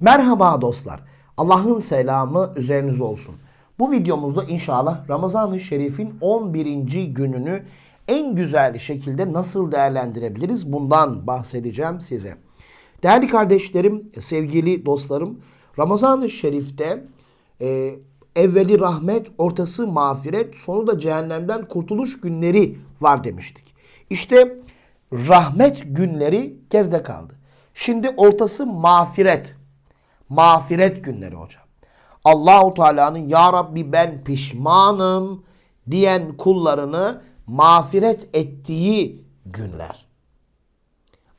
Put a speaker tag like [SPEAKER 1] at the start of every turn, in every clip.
[SPEAKER 1] Merhaba dostlar. Allah'ın selamı üzerinize olsun. Bu videomuzda inşallah Ramazan-ı Şerif'in 11. gününü en güzel şekilde nasıl değerlendirebiliriz bundan bahsedeceğim size. Değerli kardeşlerim, sevgili dostlarım, Ramazan-ı Şerif'te e, evveli rahmet, ortası mağfiret, sonu da cehennemden kurtuluş günleri var demiştik. İşte rahmet günleri geride kaldı. Şimdi ortası mağfiret. Mağfiret günleri hocam. Allahu Teala'nın ya Rabbi ben pişmanım diyen kullarını mağfiret ettiği günler.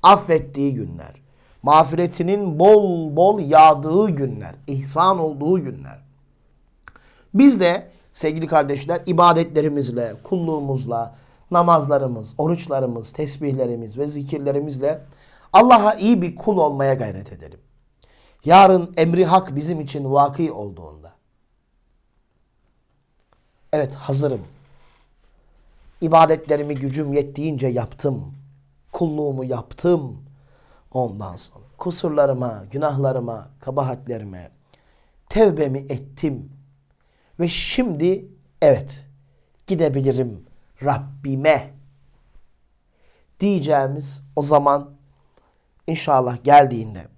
[SPEAKER 1] Affettiği günler. Mağfiretinin bol bol yağdığı günler. ihsan olduğu günler. Biz de sevgili kardeşler ibadetlerimizle, kulluğumuzla, namazlarımız, oruçlarımız, tesbihlerimiz ve zikirlerimizle Allah'a iyi bir kul olmaya gayret edelim. Yarın emri hak bizim için vaki olduğunda. Evet hazırım. İbadetlerimi gücüm yettiğince yaptım. Kulluğumu yaptım. Ondan sonra kusurlarıma, günahlarıma, kabahatlerime tevbemi ettim. Ve şimdi evet gidebilirim Rabbime diyeceğimiz o zaman inşallah geldiğinde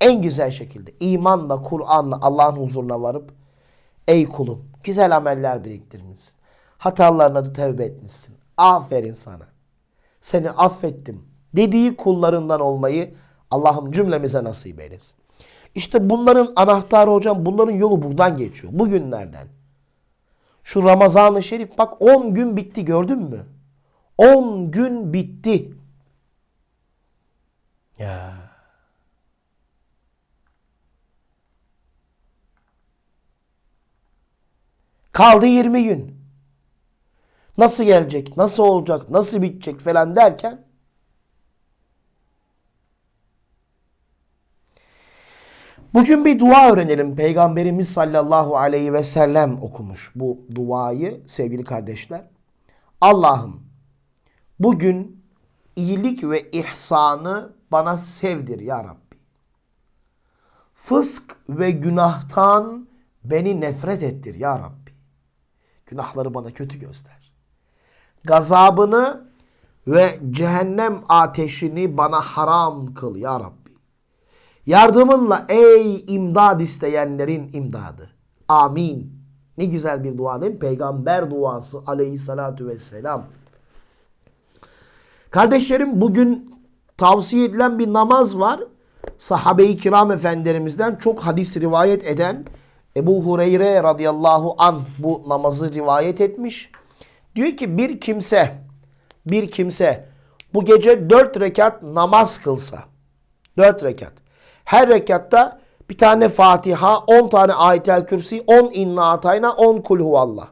[SPEAKER 1] en güzel şekilde imanla, Kur'an'la Allah'ın huzuruna varıp ey kulum güzel ameller biriktirmişsin. Hatalarına da tevbe etmişsin. Aferin sana. Seni affettim dediği kullarından olmayı Allah'ım cümlemize nasip eylesin. İşte bunların anahtarı hocam bunların yolu buradan geçiyor. Bugünlerden. Şu Ramazan-ı Şerif bak 10 gün bitti gördün mü? 10 gün bitti. Ya. Kaldı 20 gün. Nasıl gelecek, nasıl olacak, nasıl bitecek falan derken Bugün bir dua öğrenelim. Peygamberimiz sallallahu aleyhi ve sellem okumuş bu duayı sevgili kardeşler. Allah'ım bugün iyilik ve ihsanı bana sevdir ya Rabbi. Fısk ve günahtan beni nefret ettir ya Rabbi. Günahları bana kötü göster. Gazabını ve cehennem ateşini bana haram kıl ya Rabbi. Yardımınla ey imdad isteyenlerin imdadı. Amin. Ne güzel bir dua değil mi? Peygamber duası aleyhissalatu vesselam. Kardeşlerim bugün tavsiye edilen bir namaz var. Sahabe-i kiram efendilerimizden çok hadis rivayet eden Ebu Hureyre radıyallahu an bu namazı rivayet etmiş. Diyor ki bir kimse bir kimse bu gece dört rekat namaz kılsa dört rekat her rekatta bir tane Fatiha, 10 tane ayetel kürsi, 10 inna atayna, 10 kul huvallah.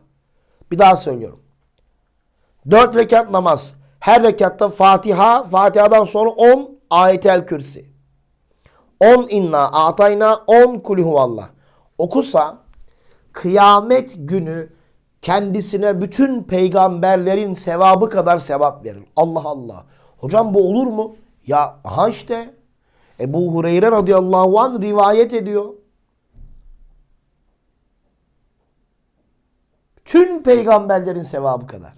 [SPEAKER 1] Bir daha söylüyorum. 4 rekat namaz. Her rekatta Fatiha, Fatiha'dan sonra 10 ayetel kürsi. 10 inna atayna, 10 kul huvallah. Okusa kıyamet günü kendisine bütün peygamberlerin sevabı kadar sevap verir. Allah Allah. Hocam bu olur mu? Ya aha işte Ebu Hureyre radıyallahu an rivayet ediyor. Tüm peygamberlerin sevabı kadar.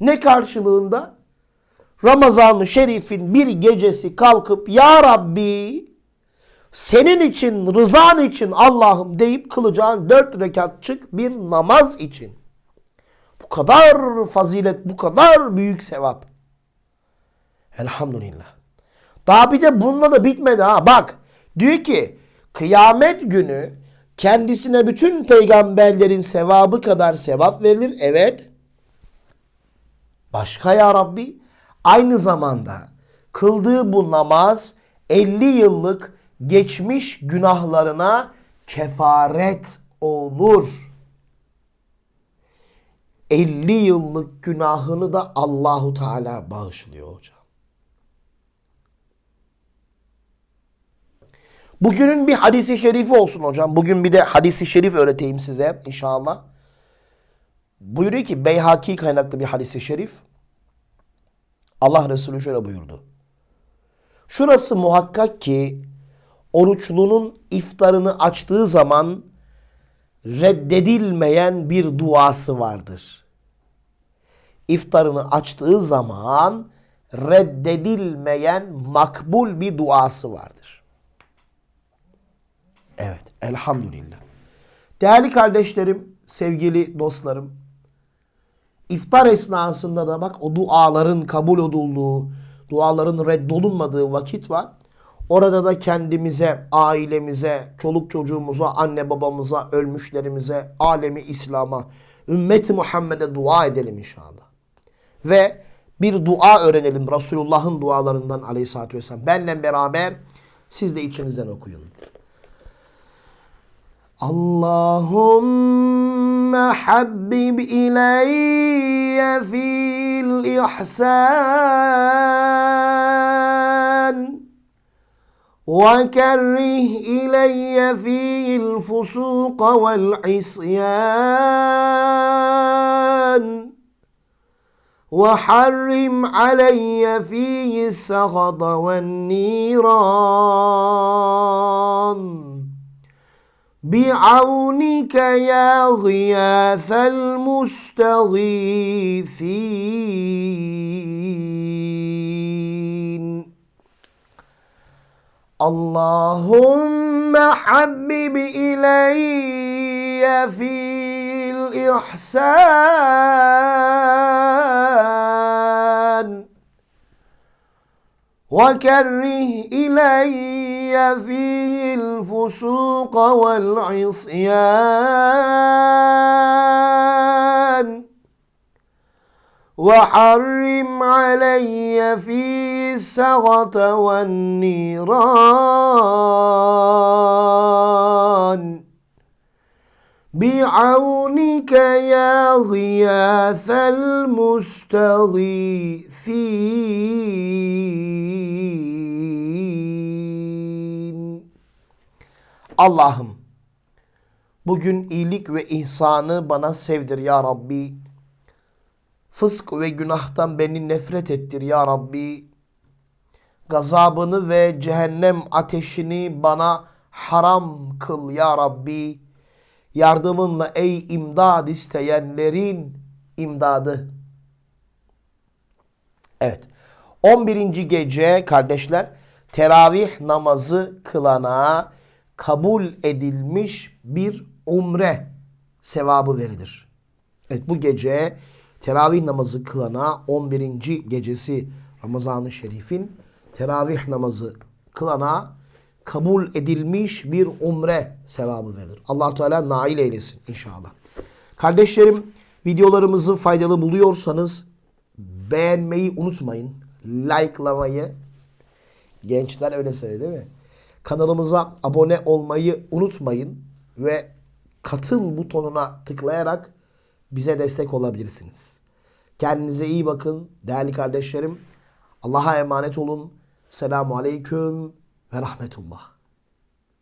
[SPEAKER 1] Ne karşılığında? Ramazan-ı Şerif'in bir gecesi kalkıp Ya Rabbi senin için, rızan için Allah'ım deyip kılacağın dört rekatçık bir namaz için. Bu kadar fazilet, bu kadar büyük sevap. Elhamdülillah. Daha bir de bununla da bitmedi ha. Bak diyor ki kıyamet günü kendisine bütün peygamberlerin sevabı kadar sevap verilir. Evet. Başka ya Rabbi aynı zamanda kıldığı bu namaz 50 yıllık geçmiş günahlarına kefaret olur. 50 yıllık günahını da Allahu Teala bağışlıyor hocam. Bugünün bir hadisi şerifi olsun hocam. Bugün bir de hadisi şerif öğreteyim size inşallah. Buyuruyor ki Beyhaki kaynaklı bir hadisi şerif. Allah Resulü şöyle buyurdu. Şurası muhakkak ki oruçlunun iftarını açtığı zaman reddedilmeyen bir duası vardır. İftarını açtığı zaman reddedilmeyen makbul bir duası vardır. Evet, elhamdülillah. Değerli kardeşlerim, sevgili dostlarım, iftar esnasında da bak o duaların kabul edildiği, duaların reddolunmadığı vakit var. Orada da kendimize, ailemize, çoluk çocuğumuza, anne babamıza, ölmüşlerimize, alemi İslam'a, ümmeti Muhammed'e dua edelim inşallah. Ve bir dua öğrenelim Resulullah'ın dualarından aleyhissalatü vesselam. Benle beraber siz de içinizden okuyun. Allahümme habbib ileyye fil ihsan وكره إلي فيه الفسوق والعصيان وحرم علي فيه السخط والنيران بعونك يا غياث المستغيثين اللهم حبب إلي في الإحسان. وكره إلي فيه الفسوق والعصيان. وحرم علي فيه السغط والنيران بعونك يا غياث المستغيثين Allah'ım bugün iyilik ve ihsanı bana sevdir ya Rabbi. Fısk ve günahtan beni nefret ettir ya Rabbi. Gazabını ve cehennem ateşini bana haram kıl ya Rabbi. Yardımınla ey imdad isteyenlerin imdadı. Evet. 11. gece kardeşler teravih namazı kılana kabul edilmiş bir umre sevabı verilir. Evet bu gece teravih namazı kılana 11. gecesi Ramazan-ı Şerif'in teravih namazı kılana kabul edilmiş bir umre sevabı verilir. allah Teala nail eylesin inşallah. Kardeşlerim videolarımızı faydalı buluyorsanız beğenmeyi unutmayın. Like'lamayı. Gençler öyle söylüyor değil mi? Kanalımıza abone olmayı unutmayın ve katıl butonuna tıklayarak bize destek olabilirsiniz. Kendinize iyi bakın değerli kardeşlerim. Allah'a emanet olun. Selamun Aleyküm ve Rahmetullah.